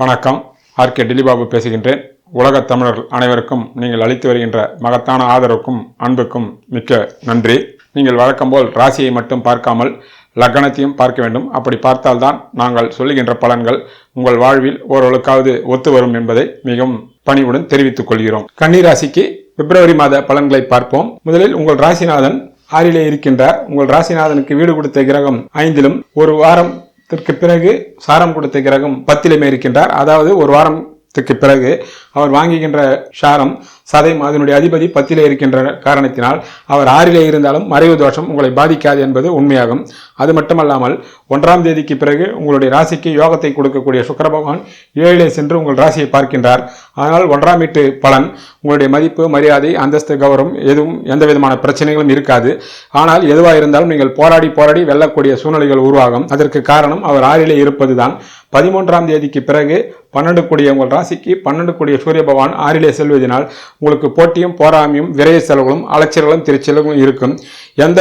வணக்கம். ஆர்கே டிலிபாபு பேசுகின்றேன். உலகத் தமிழர்கள் அனைவருக்கும் நீங்கள் அளித்து வருகின்ற மகத்தான ஆதரவுக்கும் அன்புக்கும் மிக்க நன்றி. நீங்கள் வழக்கம்போல் ராசியை மட்டும் பார்க்காமல் லக்னத்தையும் பார்க்க வேண்டும். அப்படி பார்த்தால்தான் நாங்கள் சொல்லுகின்ற பலன்கள் உங்கள் வாழ்வில் ஓரளவுக்காவது ஒத்து வரும் என்பதை மிகவும் பணிவுடன் தெரிவித்துக் கொள்கிறோம். கன்னிராசிக்கு பிப்ரவரி மாத பலன்களை பார்ப்போம். முதலில் உங்கள் ராசிநாதன் ஆறிலே இருக்கின்றார். உங்கள் ராசிநாதனுக்கு வீடு கொடுத்த கிரகம் ஐந்திலும் ஒரு வாரம் வாரத்திற்கு பிறகு சாரம் கொடுத்த கிரகம் பத்திலுமே இருக்கின்றார். அதாவது ஒரு வாரத்துக்கு பிறகு அவர் வாங்குகின்ற ஷாரம் சதையும் அதனுடைய அதிபதி பத்திலே இருக்கின்ற காரணத்தினால் அவர் ஆறிலே இருந்தாலும் மறைவு தோஷம் உங்களை பாதிக்காது என்பது உண்மையாகும். அது மட்டுமல்லாமல் ஒன்றாம் தேதிக்கு பிறகு உங்களுடைய ராசிக்கு யோகத்தை கொடுக்கக்கூடிய சுக்கர பகவான் ஏழிலே சென்று உங்கள் ராசியை பார்க்கின்றார். அதனால் ஒன்றாம் வீட்டு பலன் உங்களுடைய மதிப்பு மரியாதை அந்தஸ்து கௌரவம் எதுவும் எந்த விதமான பிரச்சனைகளும் இருக்காது. ஆனால் எதுவாக இருந்தாலும் நீங்கள் போராடி போராடி வெல்லக்கூடிய சூழ்நிலைகள் உருவாகும். அதற்கு காரணம் அவர் ஆறிலே இருப்பதுதான். பதிமூன்றாம் தேதிக்கு பிறகு பன்னெண்டு கூடிய உங்கள் ராசிக்கு பன்னெண்டு கூடிய சூரிய பகவான் ஆறிலே செல்வதனால் உங்களுக்கு போட்டியும் போராமையும் விரைய செலவுகளும் அலைச்சல்களும் திருச்செலவுகளும் இருக்கும். எந்த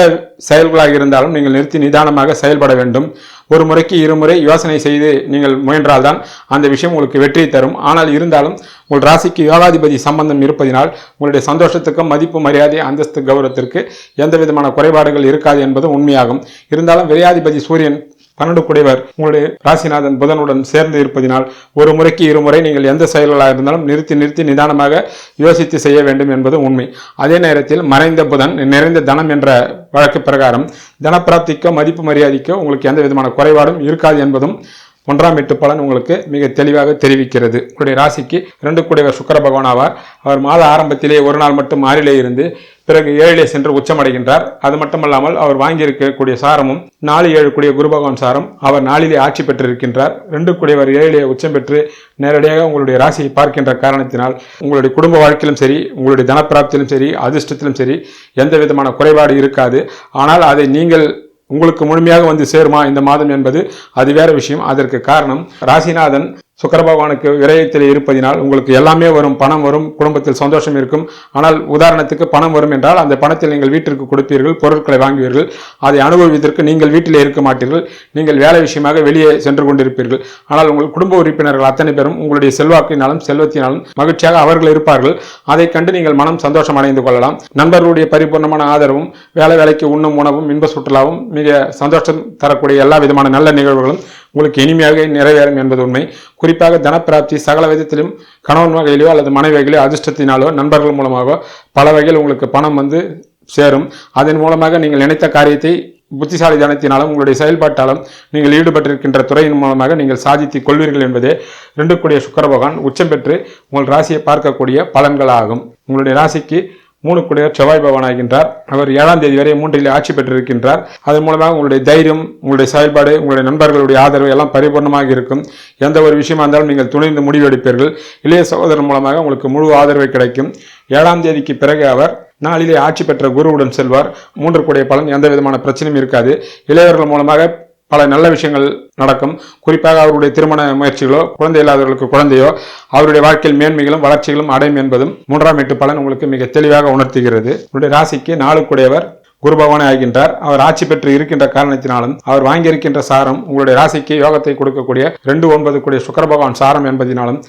செயல்களாக இருந்தாலும் நீங்கள் நிறுத்தி நிதானமாக செயல்பட வேண்டும். ஒரு முறைக்கு இருமுறை யோசனை செய்து நீங்கள் முயன்றால்தான் அந்த விஷயம் உங்களுக்கு வெற்றி தரும். ஆனால் இருந்தாலும் உங்கள் ராசிக்கு யோகாதிபதி சம்பந்தம் இருப்பதினால் உங்களுடைய சந்தோஷத்துக்கும் மதிப்பு மரியாதை அந்தஸ்து கௌரவத்திற்கு எந்த விதமான குறைபாடுகள் இருக்காது என்பது உண்மையாகும். இருந்தாலும் விரையாதிபதி சூரியன் பன்னெண்டு குடைவர் உங்களுடைய ராசிநாதன் புதனுடன் சேர்ந்து இருப்பதினால் ஒரு முறைக்கு இருமுறை நீங்கள் எந்த செயல்களாக இருந்தாலும் நிறுத்தி நிறுத்தி நிதானமாக யோசித்து செய்ய வேண்டும் என்பது உண்மை. அதே நேரத்தில் மறைந்த புதன் நிறைந்த தனம் என்ற வழக்கு பிரகாரம் தனப்பிராப்திக்கோ மதிப்பு மரியாதைக்கோ உங்களுக்கு எந்த விதமான குறைபாடும் இருக்காது என்பதும் ஒன்றாம் எட்டு பலன் உங்களுக்கு மிக தெளிவாக தெரிவிக்கிறது. உங்களுடைய ராசிக்கு இரண்டு கூடியவர் சுக்கர பகவான் ஆவார். அவர் மாத ஆரம்பத்திலே ஒரு நாள் மட்டும் மாறிலே இருந்து பிறகு ஏழிலே சென்று உச்சமடைகின்றார். அது மட்டுமல்லாமல் அவர் வாங்கியிருக்கக்கூடிய சாரமும் நாலு ஏழு கூடிய குரு பகவான் சாரம் அவர் நாளிலே ஆட்சி பெற்றிருக்கின்றார். ரெண்டு கூடியவர் ஏழிலே உச்சம் பெற்று நேரடியாக உங்களுடைய ராசியை பார்க்கின்ற காரணத்தினால் உங்களுடைய குடும்ப வாழ்க்கையிலும் சரி உங்களுடைய தனப்பிராப்தியிலும் சரி அதிர்ஷ்டத்திலும் சரி எந்த விதமான குறைபாடு இருக்காது. ஆனால் அதை நீங்கள் உங்களுக்கு முழுமையாக வந்து சேருமா இந்த மாதம் என்பது அது வேற விஷயம். அதற்கு காரணம் ராசிநாதன் சுக்கர பகவானுக்கு விரயத்தில் இருப்பதினால் உங்களுக்கு எல்லாமே வரும் பணம் வரும் குடும்பத்தில் சந்தோஷம் இருக்கும். ஆனால் உதாரணத்துக்கு பணம் வரும் என்றால் அந்த பணத்தில் நீங்கள் வீட்டிற்கு கொடுப்பீர்கள் பொருட்களை வாங்குவீர்கள். அதை அனுபவிப்பதற்கு நீங்கள் வீட்டிலே இருக்க மாட்டீர்கள். நீங்கள் வேலை விஷயமாக வெளியே சென்று கொண்டிருப்பீர்கள். ஆனால் உங்கள் குடும்ப உறுப்பினர்கள் அத்தனை பேரும் உங்களுடைய செல்வாக்கினாலும் செல்வத்தினாலும் மகிழ்ச்சியாக அவர்கள் இருப்பார்கள். அதை கண்டு நீங்கள் மனம் சந்தோஷம் அடைந்து கொள்ளலாம். நண்பர்களுடைய பரிபூர்ணமான ஆதரவும் வேலை வேலைக்கு உண்ணும் உணவும் இன்ப சுற்றுலாவும் மிக சந்தோஷம் தரக்கூடிய எல்லா விதமான நல்ல நிகழ்வுகளும் உங்களுக்கு இனிமையாக நிறைவேறும் என்பது உண்மை. குறிப்பாக தனப்பிராப்தி சகல விதத்திலும் கணவன் வகையிலோ அல்லது மனைவி வகையிலோ அதிர்ஷ்டத்தினாலோ நண்பர்கள் மூலமாக பல வகையில் உங்களுக்கு பணம் வந்து சேரும். அதன் மூலமாக நீங்கள் நினைத்த காரியத்தை புத்திசாலி தனத்தினாலும் உங்களுடைய செயல்பாட்டாலும் நீங்கள் ஈடுபட்டிருக்கின்ற துறையின் மூலமாக நீங்கள் சாதித்துக் கொள்வீர்கள் என்பதே ரெண்டு கூடிய சுக்கர பகவான் உச்சம் பெற்று உங்கள் ராசியை பார்க்கக்கூடிய பலன்களாகும். உங்களுடைய ராசிக்கு மூணு கூடிய செவ்வாய் பகவான் ஆகின்றார். அவர் ஏழாம் தேதி வரை மூன்றிலே ஆட்சி பெற்றிருக்கின்றார். அதன் மூலமாக உங்களுடைய தைரியம் உங்களுடைய செயல்பாடு உங்களுடைய நண்பர்களுடைய ஆதரவு எல்லாம் பரிபூர்ணமாக இருக்கும். எந்த ஒரு விஷயமா இருந்தாலும் நீங்கள் துணிந்து முடிவெடுப்பீர்கள். இளைய சகோதரன் மூலமாக உங்களுக்கு முழு ஆதரவு கிடைக்கும். ஏழாம் தேதிக்கு பிறகு அவர் நாளிலே ஆட்சி பெற்ற குருவுடன் செல்வார். மூன்று கூடிய பலன் எந்த விதமான பிரச்சனையும் இருக்காது. இளையவர்கள் மூலமாக பல நல்ல விஷயங்கள் நடக்கும். குறிப்பாக அவருடைய திருமண முயற்சிகளோ குழந்தை இல்லாதவர்களுக்கு குழந்தையோ அவருடைய வாழ்க்கையில் மேன்மைகளும் வளர்ச்சிகளும் அடையும் என்பதும் மூன்றாம் எட்டு பலன் உங்களுக்கு மிக தெளிவாக உணர்த்துகிறது. உங்களுடைய ராசிக்கு நாளுக்குடையவர் குரு பகவானே ஆகின்றார். அவர் ஆட்சி பெற்று இருக்கின்ற காரணத்தினாலும் அவர் வாங்கியிருக்கின்ற சாரம் உங்களுடைய ராசிக்கு யோகத்தை கொடுக்கக்கூடிய ரெண்டு ஒன்பது கூடிய சுக்கர பகவான் சாரம் என்பதினாலும்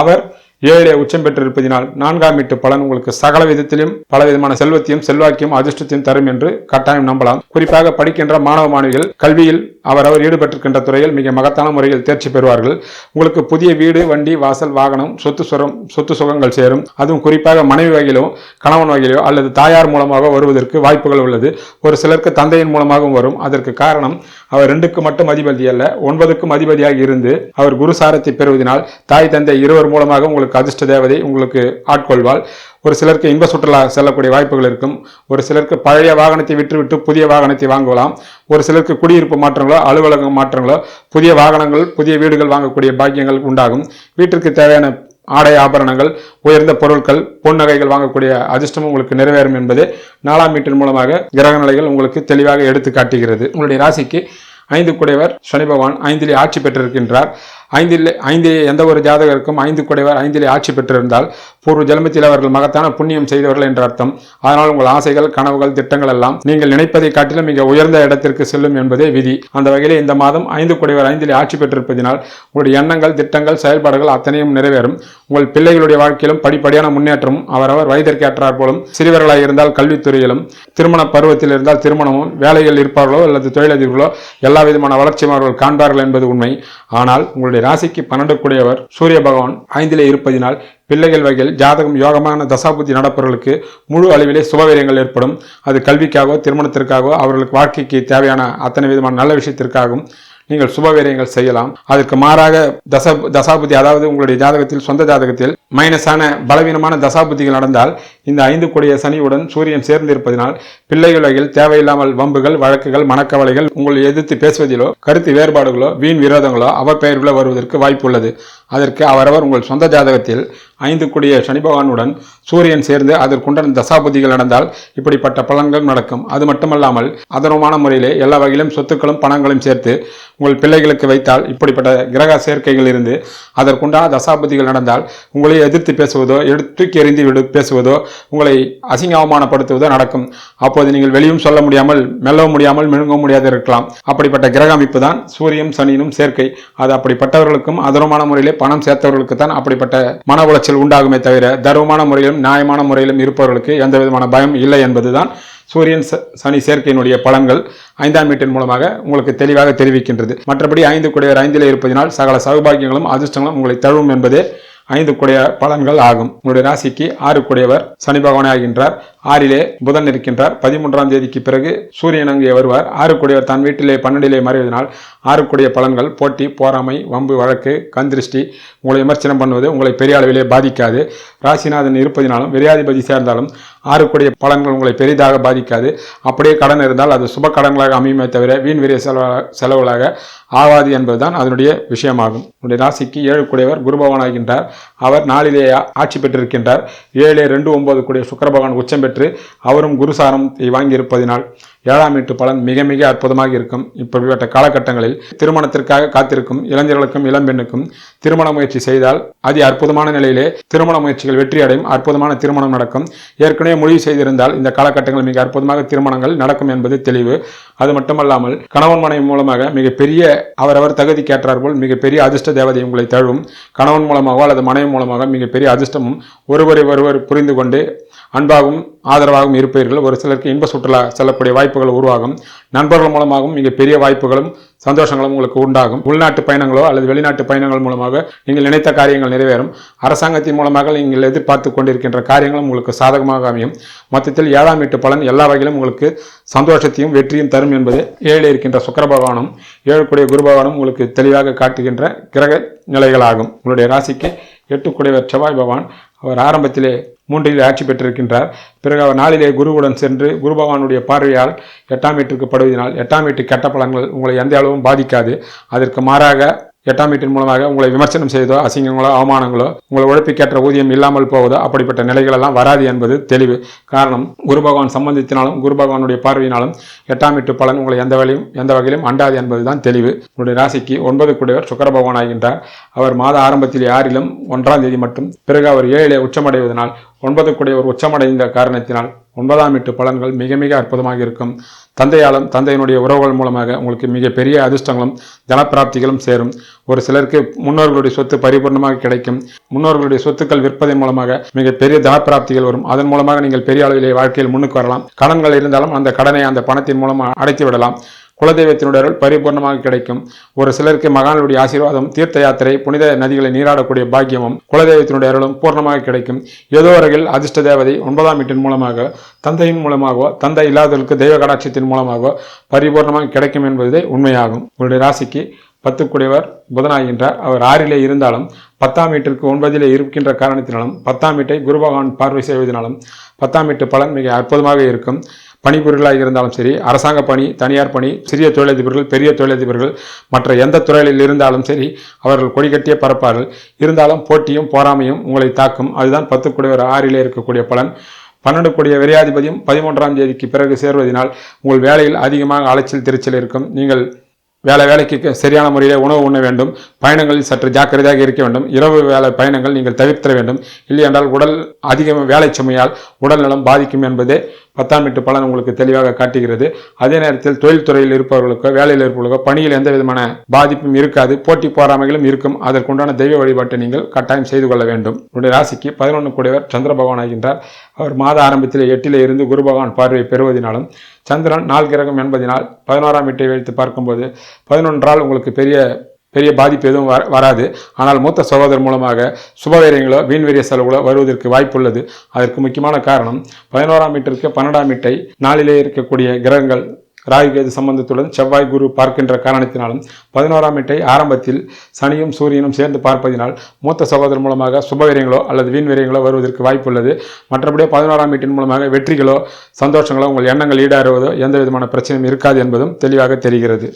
அவர் ஏழே உச்சம் பெற்றிருப்பதினால் நான்காம் வீட்டு பலன் உங்களுக்கு சகல விதத்திலும் பல விதமான செல்வத்தையும் செல்வாக்கியும் அதிர்ஷ்டத்தையும் தரும் என்று கட்டாயம் நம்பலாம். குறிப்பாக படிக்கின்ற மாணவ மாணவிகள் கல்வியில் அவரவர் ஈடுபட்டிருக்கின்ற துறையில் மிக மகத்தான முறையில் தேர்ச்சி பெறுவார்கள். உங்களுக்கு புதிய வீடு வண்டி வாசல் வாகனம் சொத்து சுரம் சொத்து சுகங்கள் சேரும். அதுவும் குறிப்பாக மனைவி வகையிலோ கணவன் வகையிலோ அல்லது தாயார் மூலமாக வருவதற்கு வாய்ப்புகள் உள்ளது. ஒரு சிலருக்கு தந்தையின் மூலமாகவும் வரும். அதற்கு காரணம் அவர் ரெண்டுக்கு மட்டும் அதிபதி அல்ல ஒன்பதுக்கும் அதிபதியாக இருந்து அவர் குருசாரத்தை பெறுவதனால் தாய் தந்தை இருவர் மூலமாக உங்களுக்கு அதிர்ஷ்ட தேவதை உங்களுக்கு ஆட்கொள்வாள். ஒரு சிலருக்கு இன்ப சுற்றுலா செல்லக்கூடிய வாய்ப்புகள் இருக்கும். ஒரு சிலருக்கு பழைய வாகனத்தை விற்றுவிட்டு புதிய வாகனத்தை வாங்கலாம். ஒரு சிலருக்கு குடியிருப்பு மாற்றங்களோ அலுவலக மாற்றங்களோ புதிய வாகனங்கள் புதிய வீடுகள் வாங்கக்கூடிய பாக்கியங்கள் உண்டாகும். வீட்டிற்கு தேவையான ஆடை ஆபரணங்கள் உயர்ந்த பொருட்கள் பொன் நகைகள் வாங்கக்கூடிய அதிர்ஷ்டமும் உங்களுக்கு நிறைவேறும் என்பது நாலாம் வீட்டின் மூலமாக கிரக நிலைகள் உங்களுக்கு தெளிவாக எடுத்து காட்டுகிறது உங்களுடைய ராசிக்கு ஐந்து குடைவர் சனி பகவான் ஐந்திலே ஆட்சி பெற்றிருக்கின்றார். ஐந்தில் ஐந்து எந்த ஒரு ஜாதகருக்கும் ஐந்து குடைவர் ஐந்திலே ஆட்சி பெற்றிருந்தால் பூர்வ ஜென்மத்தில் அவர்கள் மகத்தான புண்ணியம் செய்தவர்கள் என்ற அர்த்தம். அதனால் உங்கள் ஆசைகள் கனவுகள் திட்டங்கள் எல்லாம் நீங்கள் நினைப்பதை காட்டிலும் மிக உயர்ந்த இடத்திற்கு செல்லும் என்பதே விதி. அந்த வகையிலே இந்த மாதம் ஐந்து குடைவர் ஐந்திலே ஆட்சி பெற்றிருப்பதினால் உங்களுடைய எண்ணங்கள் திட்டங்கள் செயல்பாடுகள் அத்தனையும் நிறைவேறும். உங்கள் பிள்ளைகளுடைய வாழ்க்கையிலும் படிப்படியான முன்னேற்றமும் அவரவர் வயதிற்கேற்றார் போலும் சிறுவர்களாக இருந்தால் கல்வித்துறையிலும் திருமண பருவத்தில் இருந்தால் திருமணமும் வேலைகள் இருப்பார்களோ அல்லது தொழிலதிபர்களோ எல்லா விதமான வளர்ச்சியும் அவர்கள் காண்பார்கள் என்பது உண்மை. ஆனால் உங்களுடைய ராசிக்கு பன்னெண்டு கூடியவர் சூரிய பகவான் ஐந்திலே இருப்பதினால் பிள்ளைகள் வகையில் ஜாதகம் யோகமான தசாபுத்தி நடப்பவர்களுக்கு முழு அளவிலே சுபவீரியங்கள் ஏற்படும். அது கல்விக்காகவோ திருமணத்திற்காகவோ அவர்களுக்கு வாழ்க்கைக்கு தேவையான அத்தனை விதமான நல்ல விஷயத்திற்காகவும் நீங்கள் சுபவீரியங்கள் செய்யலாம். அதற்கு மாறாக தச தசாபுத்தி அதாவது உங்களுடைய ஜாதகத்தில் சொந்த ஜாதகத்தில் மைனஸான பலவீனமான தசாபுத்திகள் நடந்தால் இந்த ஐந்து கொடிய சனியுடன் சூரியன் சேர்ந்து இருப்பதனால் பிள்ளைகள் வகையில் தேவையில்லாமல் வம்புகள் வழக்குகள் மனக்கவலைகள் உங்களை எதிர்த்து பேசுவதிலோ கருத்து வேறுபாடுகளோ வீண் விரோதங்களோ அவப்பெயர்களோ வருவதற்கு வாய்ப்பு உள்ளது. அதற்கு அவரவர் உங்கள் சொந்த ஜாதகத்தில் ஐந்து கூடிய சனி பகவானுடன் சூரியன் சேர்ந்து அதற்குண்டான தசாபுதிகள் நடந்தால் இப்படிப்பட்ட பலன்கள் நடக்கும். அது மட்டுமல்லாமல் அதனமான முறையிலே எல்லா வகையிலும் சொத்துக்களும் பணங்களும் சேர்த்து உங்கள் பிள்ளைகளுக்கு வைத்தால் இப்படிப்பட்ட கிரக சேர்க்கைகள் இருந்து அதற்குண்டான தசாபுதிகள் நடந்தால் உங்களை எதிர்த்து பேசுவதோ எடுத்து எறிந்து விடு பேசுவதோ உங்களை அசிங்க அவமானப்படுத்துவதோ நடக்கும். அப்போது நீங்கள் வெளியும் சொல்ல முடியாமல் மெல்லவும் முடியாமல் மெழுங்க முடியாது இருக்கலாம் அப்படிப்பட்ட கிரக அமைப்பு தான் சூரியனும் சனியினும் சேர்க்கை. அது அப்படிப்பட்டவர்களுக்கும் அதனமான முறையிலே பணம் சேர்த்தவர்களுக்கு தான் அப்படிப்பட்ட மன உளைச்சல் உண்டாகுமே தவிர தர்மமான முறையிலும் நியாயமான முறையிலும் இருப்பவர்களுக்கு எந்த விதமான பயம் இல்லை என்பதுதான் சூரியன் சனி சேர்க்கையினுடைய பலன்கள் ஐந்தாம் வீட்டின் மூலமாக உங்களுக்கு தெளிவாக தெரிவிக்கின்றது. மற்றபடி ஐந்து குடையர் ஐந்திலே இருப்பதினால் சகல சௌபாகியங்களும் அதிர்ஷ்டங்களும் உங்களை தழுவும் என்பதே ஐந்து குடைய பலன்கள் ஆகும். உங்களுடைய ராசிக்கு ஆறு குடையவர் சனி பகவானே ஆகின்றார். ஆறிலே புதன் இருக்கின்றார். பதிமூன்றாம் தேதிக்கு பிறகு சூரியன் அங்கே வருவார். ஆறு குடையவர் தன் வீட்டிலே பன்னெண்டிலே மறைவதனால் ஆறு குடைய பலன்கள் போட்டி போராமை வம்பு வழக்கு கந்திருஷ்டி உங்களை விமர்சனம் பண்ணுவது உங்களை பெரிய அளவிலே பாதிக்காது. ராசிநாதன் இருப்பதினாலும் விரையாதிபதி சேர்ந்தாலும் ஆறு குடைய பலன்கள் உங்களை பெரிதாக பாதிக்காது. அப்படியே கடன் இருந்தால் அது சுப கடன்களாக அமையுமே தவிர வீண் விரிய செலவாக செலவுகளாக ஆவாது என்பதுதான் அதனுடைய விஷயமாகும். உடைய ராசிக்கு ஏழு கூடியவர் குரு ஆகின்றார் அவர் நாளிலே ஆட்சி பெற்றிருக்கின்றார். ஏழு ரெண்டு ஒன்பது கூடிய சுக்கரபகவான் உச்சம் பெற்று அவரும் குருசாரம் வாங்கியிருப்பதினால் ஏழாம் வீட்டு பலன் மிக மிக அற்புதமாக இருக்கும். இப்படிப்பட்ட காலகட்டங்களில் திருமணத்திற்காக காத்திருக்கும் இளைஞர்களுக்கும் இளம்பெண்ணுக்கும் திருமண முயற்சி செய்தால் அதி அற்புதமான நிலையிலே திருமண முயற்சிகள் வெற்றி அடையும் அற்புதமான திருமணம் நடக்கும். ஏற்கனவே முடிவு செய்திருந்தால் இந்த காலகட்டங்கள் மிக அற்புதமாக திருமணங்கள் நடக்கும் என்பது தெளிவு. அது மட்டுமல்லாமல் கணவன் மனைவி மூலமாக மிகப்பெரிய அவரவர் தகுதி போல் மிகப்பெரிய அதிர்ஷ்ட தேவதை உங்களை தழுவும். கணவன் மூலமாகவோ அல்லது மனைவி மூலமாக மிகப்பெரிய அதிர்ஷ்டமும் ஒருவரை ஒருவர் புரிந்து கொண்டு அன்பாகவும் ஆதரவாகவும் இருப்பீர்கள். ஒரு சிலருக்கு இன்ப சுற்றுலா செல்லக்கூடிய வாய்ப்புகள் உருவாகும். நண்பர்கள் மூலமாகவும் மிகப்பெரிய வாய்ப்புகளும் சந்தோஷங்களும் உங்களுக்கு உண்டாகும். உள்நாட்டு பயணங்களோ அல்லது வெளிநாட்டு பயணங்கள் மூலமாக நீங்கள் நினைத்த காரியங்கள் நிறைவேறும். அரசாங்கத்தின் மூலமாக நீங்கள் எதிர்பார்த்து கொண்டிருக்கின்ற காரியங்களும் உங்களுக்கு சாதகமாக அமையும். மொத்தத்தில் ஏழாம் வீட்டு பலன் எல்லா வகையிலும் உங்களுக்கு சந்தோஷத்தையும் வெற்றியும் தரும் என்பது ஏழில் இருக்கின்ற சுக்கர பகவானும் ஏழுக்குடைய குரு பகவானும் உங்களுக்கு தெளிவாக காட்டுகின்ற கிரக நிலைகளாகும். உங்களுடைய ராசிக்கு எட்டுக்குடையவர் செவ்வாய் பகவான் அவர் ஆரம்பத்திலே மூன்றில் ஆட்சி பெற்றிருக்கின்றார். பிறகு அவர் நாளிலே குருவுடன் சென்று குரு பகவானுடைய பார்வையால் எட்டாம் வீட்டுக்கு படுவதனால் எட்டாம் வீட்டு கெட்ட பலன்கள் உங்களை எந்த அளவு அளவும் பாதிக்காது. அதற்கு மாறாக எட்டாம் வீட்டின் மூலமாக உங்களை விமர்சனம் செய்தோ அசிங்கங்களோ அவமானங்களோ உங்களை உழைப்பிக்கேற்ற ஊதியம் இல்லாமல் போவதோ அப்படிப்பட்ட நிலைகள் எல்லாம் வராது என்பது தெளிவு. காரணம் குரு பகவான் சம்பந்தித்தினாலும் குரு பகவானுடைய பார்வையினாலும் எட்டாம் வீட்டு பலன் உங்களை எந்த வகையிலும் எந்த வகையிலும் அண்டாது என்பதுதான் தெளிவு. உங்களுடைய ராசிக்கு ஒன்பது கூடியவர் சுக்கர பகவான் ஆகின்றார். அவர் மாத ஆரம்பத்தில் ஆறிலும் ஒன்றாம் தேதி மட்டும் பிறகு அவர் ஏழிலே உச்சமடைவதனால் ஒன்பது கூடியவர் உச்சமடைந்த காரணத்தினால் ஒன்பதாம் வீட்டு பலன்கள் மிக மிக அற்புதமாக இருக்கும். தந்தையாலும் தந்தையினுடைய உறவுகள் மூலமாக உங்களுக்கு மிகப்பெரிய அதிர்ஷ்டங்களும் தனப்பிராப்திகளும் சேரும். ஒரு சிலருக்கு முன்னோர்களுடைய சொத்து பரிபூர்ணமாக கிடைக்கும். முன்னோர்களுடைய சொத்துக்கள் விற்பதன் மூலமாக மிகப்பெரிய தனப்பிராப்திகள் வரும். அதன் மூலமாக நீங்கள் பெரிய அளவிலே வாழ்க்கையில் முன்னுக்கு வரலாம். கடன்கள் இருந்தாலும் அந்த கடனை அந்த பணத்தின் மூலம் அடைத்து விடலாம் குலதெய்வத்தினுடைய அருள் பரிபூர்ணமாக கிடைக்கும். ஒரு சிலருக்கு மகானுடைய ஆசீர்வாதம் தீர்த்த யாத்திரை புனித நதிகளை நீராடக்கூடிய பாக்கியமும் குலதெய்வத்தினுடைய அருளும் பூர்ணமாக கிடைக்கும். ஏதோ வரையில் அதிர்ஷ்ட தேவதை ஒன்பதாம் வீட்டின் மூலமாக தந்தையின் மூலமாகவோ தந்தை இல்லாதவர்களுக்கு தெய்வ கடாட்சியத்தின் மூலமாகவோ பரிபூர்ணமாக கிடைக்கும் என்பதே உண்மையாகும். உங்களுடைய ராசிக்கு பத்துக்குடையவர் புதனாகின்றார். அவர் ஆறிலே இருந்தாலும் பத்தாம் வீட்டிற்கு ஒன்பதிலே இருக்கின்ற காரணத்தினாலும் பத்தாம் வீட்டை குரு பகவான் பார்வை செய்வதனாலும் பத்தாம் வீட்டு பலன் மிக அற்புதமாக இருக்கும். பணிபுரிகளாக இருந்தாலும் சரி அரசாங்க பணி தனியார் பணி சிறிய தொழிலதிபர்கள் பெரிய தொழிலதிபர்கள் மற்ற எந்த துறையில் இருந்தாலும் சரி அவர்கள் கொடிகட்டியே பரப்பார்கள் பறப்பார்கள். இருந்தாலும் போட்டியும் போராமையும் உங்களை தாக்கும். அதுதான் பத்து பத்துக்குடையவர் ஆறிலே இருக்கக்கூடிய பலன். பன்னெண்டு கூடிய விரையாதிபதியும் பதிமூன்றாம் தேதிக்கு பிறகு சேர்வதனால் உங்கள் வேலையில் அதிகமாக அலைச்சல் திருச்சல் இருக்கும். நீங்கள் வேலை வேலைக்கு சரியான முறையில் உணவு உண்ண வேண்டும். பயணங்களில் சற்று ஜாக்கிரதையாக இருக்க வேண்டும். இரவு வேலை பயணங்கள் நீங்கள் தவிர்த்த வேண்டும். இல்லை என்றால் உடல் அதிக வேலை சுமையால் உடல் நலம் பாதிக்கும் என்பதே பத்தாம் எட்டு பலன் உங்களுக்கு தெளிவாக காட்டுகிறது. அதே நேரத்தில் தொழில்துறையில் இருப்பவர்களுக்கோ வேலையில் இருப்பவர்களுக்கோ பணியில் எந்த விதமான பாதிப்பும் இருக்காது. போட்டி போராமைகளும் இருக்கும். அதற்குண்டான தெய்வ வழிபாட்டை நீங்கள் கட்டாயம் செய்து கொள்ள வேண்டும். உடைய ராசிக்கு பதினொன்று கூடியவர் சந்திர பகவான் ஆகின்றார். அவர் மாத ஆரம்பத்தில் எட்டிலே இருந்து குரு பகவான் பார்வையை பெறுவதனாலும் சந்திரன் நாள் கிரகம் என்பதனால் பதினோராம் வீட்டை வைத்து பார்க்கும்போது பதினொன்றால் உங்களுக்கு பெரிய பெரிய பாதிப்பு எதுவும் வர- வராது. ஆனால் மூத்த சகோதரர் மூலமாக சுபவீரியங்களோ வீண்வீரிய செலவுகளோ வருவதற்கு வாய்ப்புள்ளது. அதற்கு முக்கியமான காரணம் பதினோராம் வீட்டிற்கு பன்னெண்டாம் வீட்டை நாளிலே இருக்கக்கூடிய கிரகங்கள் ராகு கேது சம்பந்தத்துடன் செவ்வாய் குரு பார்க்கின்ற காரணத்தினாலும் பதினோராம் மீட்டை ஆரம்பத்தில் சனியும் சூரியனும் சேர்ந்து பார்ப்பதினால் மூத்த சகோதரர் மூலமாக சுபவீரியங்களோ அல்லது வீண்வீரியங்களோ வருவதற்கு வாய்ப்புள்ளது. மற்றபடி பதினோராம் வீட்டின் மூலமாக வெற்றிகளோ சந்தோஷங்களோ உங்கள் எண்ணங்கள் ஈடாறுவதோ எந்த விதமான பிரச்சனையும் இருக்காது என்பதும் தெளிவாக தெரிகிறது.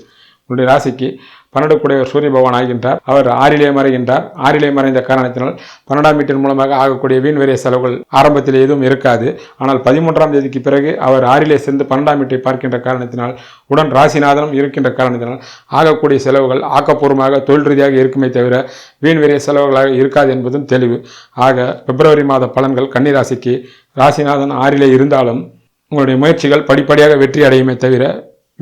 உங்களுடைய ராசிக்கு பன்னெண்டு கூடியவர் சூரிய பகவான் ஆகின்றார். அவர் ஆறிலே மறைகின்றார். ஆறிலே மறைந்த காரணத்தினால் பன்னெண்டாம் வீட்டின் மூலமாக ஆகக்கூடிய வீண்வரிய செலவுகள் ஆரம்பத்தில் எதுவும் இருக்காது. ஆனால் பதிமூன்றாம் தேதிக்கு பிறகு அவர் ஆறிலே சேர்ந்து பன்னெண்டாம் வீட்டை பார்க்கின்ற காரணத்தினால் உடன் ராசிநாதனும் இருக்கின்ற காரணத்தினால் ஆகக்கூடிய செலவுகள் ஆக்கப்பூர்வமாக தொழில் ரீதியாக இருக்குமே தவிர வீண்வரிய செலவுகளாக இருக்காது என்பதும் தெளிவு. ஆக பிப்ரவரி மாத பலன்கள் கன்னிராசிக்கு ராசிநாதன் ஆறிலே இருந்தாலும் உங்களுடைய முயற்சிகள் படிப்படியாக வெற்றி அடையுமே தவிர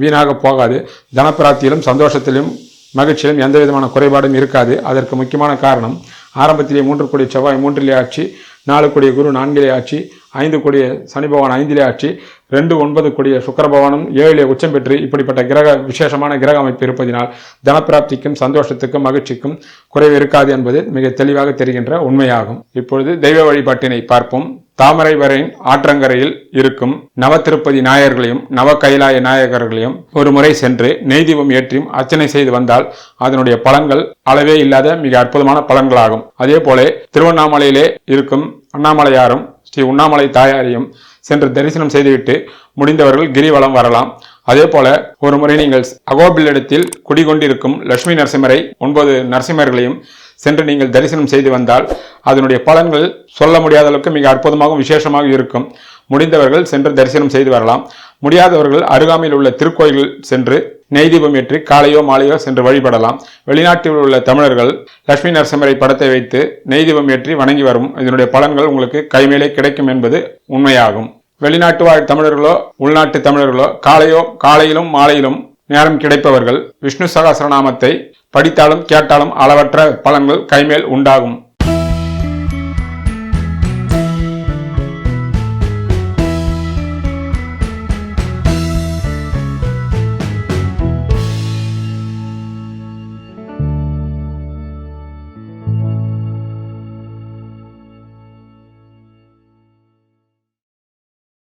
வீணாக போகாது. தனப்பிராப்தியிலும் சந்தோஷத்திலும் மகிழ்ச்சியிலும் எந்த விதமான குறைபாடும் இருக்காது. அதற்கு முக்கியமான காரணம் ஆரம்பத்திலே மூன்று கோடி செவ்வாய் மூன்றிலே ஆட்சி நாலு கோடிய குரு நான்கிலே ஆட்சி ஐந்து கோடிய சனி பகவான் ஐந்திலே ஆட்சி ரெண்டு ஒன்பது கோடிய சுக்கர பகவானும் ஏழிலே உச்சம் பெற்று இப்படிப்பட்ட கிரக விசேஷமான கிரக அமைப்பு இருப்பதினால் தனப்பிராப்திக்கும் சந்தோஷத்துக்கும் மகிழ்ச்சிக்கும் குறைவு இருக்காது என்பது மிக தெளிவாக தெரிகின்ற உண்மையாகும். இப்பொழுது தெய்வ வழிபாட்டினை பார்ப்போம். தாமரை வரையின் ஆற்றங்கரையில் இருக்கும் நவத்திருப்பதி நாயர்களையும் நவ கைலாய நாயகர்களையும் ஒரு முறை சென்று நெய்தீபம் ஏற்றியும் அர்ச்சனை செய்து வந்தால் அதனுடைய பலன்கள் அளவே இல்லாத மிக அற்புதமான பலன்களாகும். அதே போல திருவண்ணாமலையிலே இருக்கும் அண்ணாமலையாரும் ஸ்ரீ உண்ணாமலை தாயாரையும் சென்று தரிசனம் செய்துவிட்டு முடிந்தவர்கள் கிரிவலம் வரலாம். அதே போல ஒரு முறை நீங்கள் அகோபில்லிடத்தில் குடிகொண்டிருக்கும் லட்சுமி நரசிம்மரை ஒன்பது நரசிம்மர்களையும் சென்று நீங்கள் தரிசனம் செய்து வந்தால் அதனுடைய பலன்கள் சொல்ல முடியாத அளவுக்கு மிக அற்புதமாகவும் விசேஷமாக இருக்கும். முடிந்தவர்கள் சென்று தரிசனம் செய்து வரலாம். முடியாதவர்கள் அருகாமையில் உள்ள திருக்கோயில்கள் சென்று நெய் தீபம் ஏற்றி காலையோ மாலையோ சென்று வழிபடலாம். வெளிநாட்டில் உள்ள தமிழர்கள் லட்சுமி நரசிம்மரை படத்தை வைத்து நெய் தீபம் ஏற்றி வணங்கி வரும். இதனுடைய பலன்கள் உங்களுக்கு கைமேலே கிடைக்கும் என்பது உண்மையாகும். வெளிநாட்டு வாழ் தமிழர்களோ உள்நாட்டு தமிழர்களோ காலையோ காலையிலும் மாலையிலும் நேரம் கிடைப்பவர்கள் விஷ்ணு சகசரநாமத்தை படித்தாலும் கேட்டாலும் அளவற்ற பலன்கள் கைமேல் உண்டாகும்.